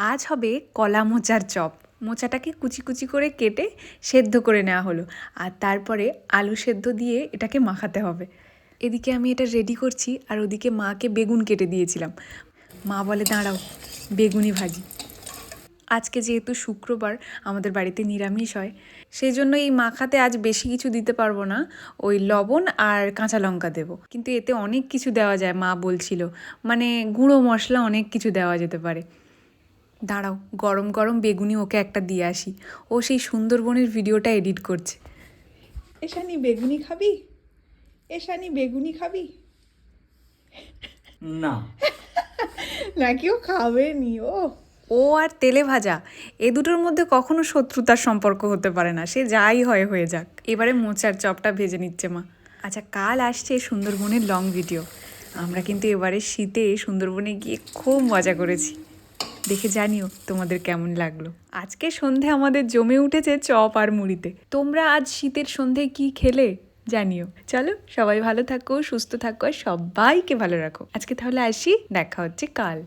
আজ হবে কলা মোচার চপ। মোচাটাকে কুচি কুচি করে কেটে সেদ্ধ করে নেওয়া হলো। আর তারপরে আলু সেদ্ধ দিয়ে এটাকে মাখাতে হবে। এদিকে আমি এটা রেডি করছি আর ওদিকে মাকে বেগুন কেটে দিয়েছিলাম। মা বলে, দাঁড়াও, বেগুনি ভাজি। আজকে যেহেতু শুক্রবার, আমাদের বাড়িতে নিরামিষ হয় সেই জন্য এই মাখাতে আজ বেশি কিছু দিতে পারব না। ওই লবণ আর কাঁচা লঙ্কা দেবো। কিন্তু এতে অনেক কিছু দেওয়া যায়, মা বলছিল। মানে গুঁড়ো মশলা অনেক কিছু দেওয়া যেতে পারে। দাঁড়াও গরম গরম বেগুনি ওকে একটা দিয়ে আসি। ও সেই সুন্দরবনের ভিডিওটা এডিট করছে। এশানি বেগুনি খাবি? এশানি বেগুনি খাবি? না। নাকি ও খাবে নি? ও। ও আর তেলে ভাজা। এ দুটোর মধ্যে কখনো শত্রুতার সম্পর্ক হতে পারে না। সে যাই হয় হয়ে যাক। এবারে মোচার চপটা ভেজে নিচ্ছে মা। আচ্ছা কাল আসছে সুন্দরবনের লং ভিডিও। আমরা কিন্তু এবারে শীতে সুন্দরবনে গিয়ে খুব মজা করেছি। দেখে জানিও তোমাদের কেমন লাগল। আজকে সন্ধে আমাদের জমে উঠেছে চপ আর মুড়িতে। তোমরা আজ শীতের সন্ধে কি খেলে জানিও। চলো সবাই ভালো থাকো, সুস্থ থাকো আর সবাইকে ভালো রাখো। আজকে তাহলে আসি, দেখা হচ্ছে কাল।